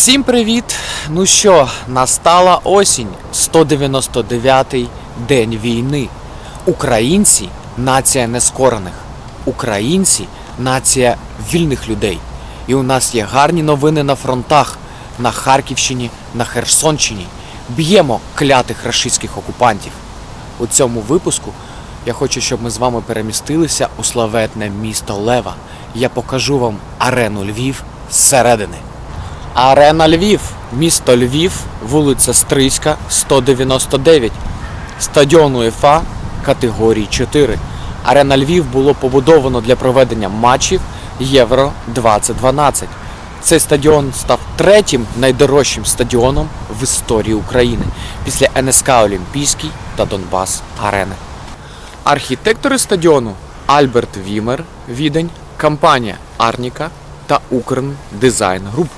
Всім привіт! Ну що, настала осінь, 199-й день війни. Українці нація нескорених. Українці нація вільних людей. І у нас є гарні новини на фронтах на Харківщині, на Херсонщині. Б'ємо клятих рашистських окупантів. У цьому випуску я хочу, щоб ми з вами перемістилися у славетне місто Лева. Я покажу вам арену Львів зсередини. Арена Львів, місто Львів, вулиця Стрийська, 199. Стадіон УЄФА категорії 4. Арена Львів було побудовано для проведення матчів Євро 2012. Цей стадіон став третім найдорожчим стадіоном в історії України після НСК Олімпійський та Донбас Арени. Архітектори стадіону Альберт Вімер, Відень, компанія Арніка та Укрн Дизайн Груп.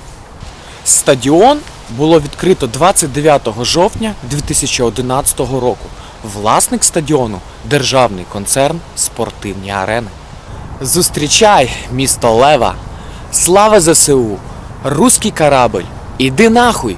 Стадіон було відкрито 29 жовтня 2011 року. Власник стадіону державний концерн Спортивні арени. Зустрічай, місто Лева! Слава ЗСУ! Руський корабль! Іди нахуй!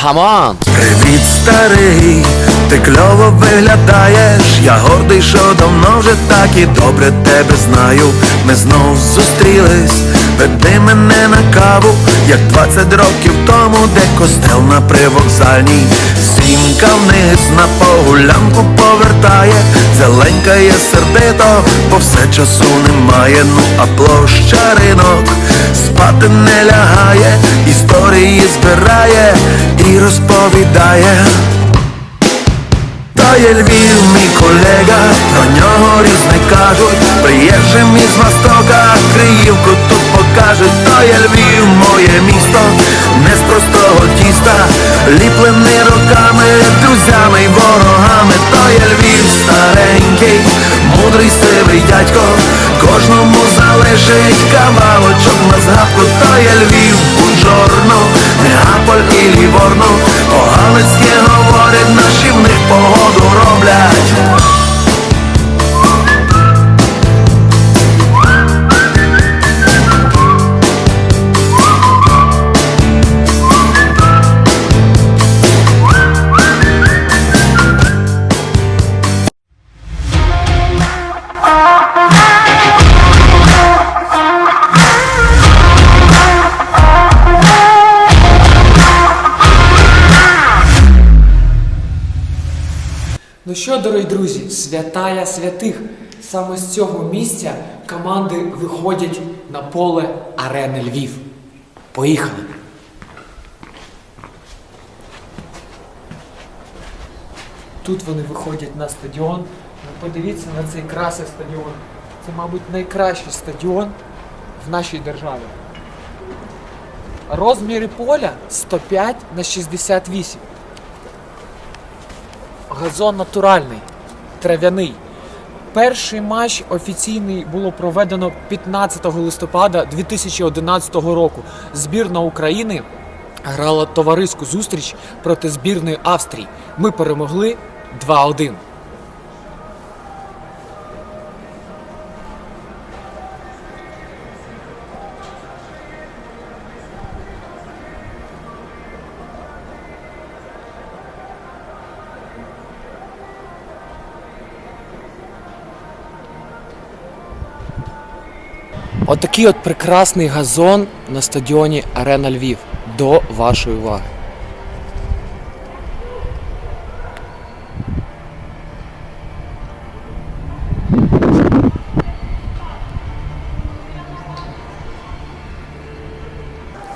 Камон! Привіт, старий, ти кльово виглядаєш. Я гордий, що давно вже так і добре тебе знаю. Ми знов зустрілись, веди мене на каву, як 20 років тому, де костел на привокзальній. Сімка вниз на погулянку повертає, зеленькає сердито, бо все часу немає. Ну а площа ринок спати не лягає, історії збирає і розповідає. То є Львів, мій колега, про нього різне кажуть, приїжджим із Востока, Криївку тут покажуть, то є Львів, моє місто, не з простого тіста, ліплений роками, друзями й ворогами, то є Львів старенький, мудрий сивий дядько, кожному залишить кавалочок Ну що, дорогі друзі, святая святих. Саме з цього місця команди виходять на поле арени Львів. Поїхали. Тут вони виходять на стадіон. Ви подивіться на цей красивий стадіон. Це, мабуть, найкращий стадіон в нашій державі. Розміри поля 105 на 68. Газон натуральний, трав'яний. Перший матч офіційний було проведено 15 листопада 2011 року. Збірна України грала товариську зустріч проти збірної Австрії. Ми перемогли 2-1. Отакий от прекрасний газон на стадіоні Арена Львів. До вашої уваги.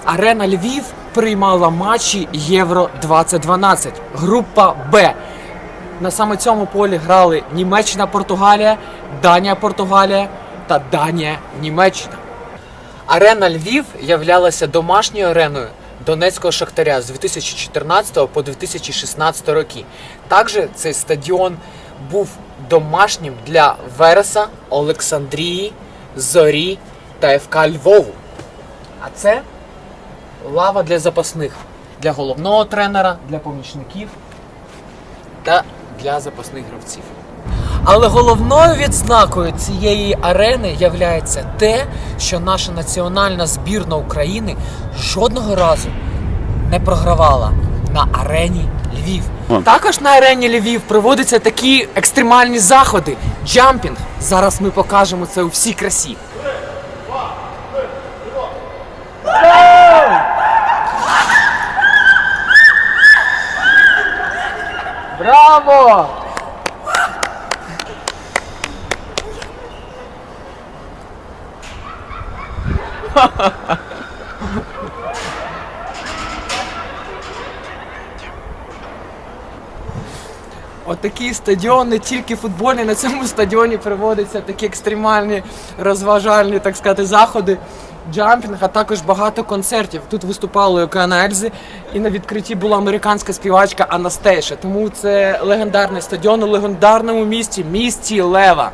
Арена Львів приймала матчі Євро 2012. Група Б. На саме цьому полі грали Німеччина, Португалія, Данія, Португалія та Данія, Німеччина. Арена Львів являлася домашньою ареною Донецького Шахтаря з 2014 по 2016 роки. Також цей стадіон був домашнім для Вереса, Олександрії, Зорі та ФК Львову. А це лава для запасних, для головного тренера, для помічників та для запасних гравців. Але головною відзнакою цієї арени являється те, що наша національна збірна України жодного разу не програвала на арені Львів. Також на арені Львів проводяться такі екстремальні заходи. Джампінг. Зараз ми покажемо це у всій красі. Браво! Отакий стадіон, не тільки футбольний, на цьому стадіоні проводяться такі екстремальні розважальні, так сказати, заходи. Джампінг, а також багато концертів. Тут виступали Океана Ельзи, і на відкритті була американська співачка Анастейша. Тому це легендарний стадіон у легендарному місті, місті Лева.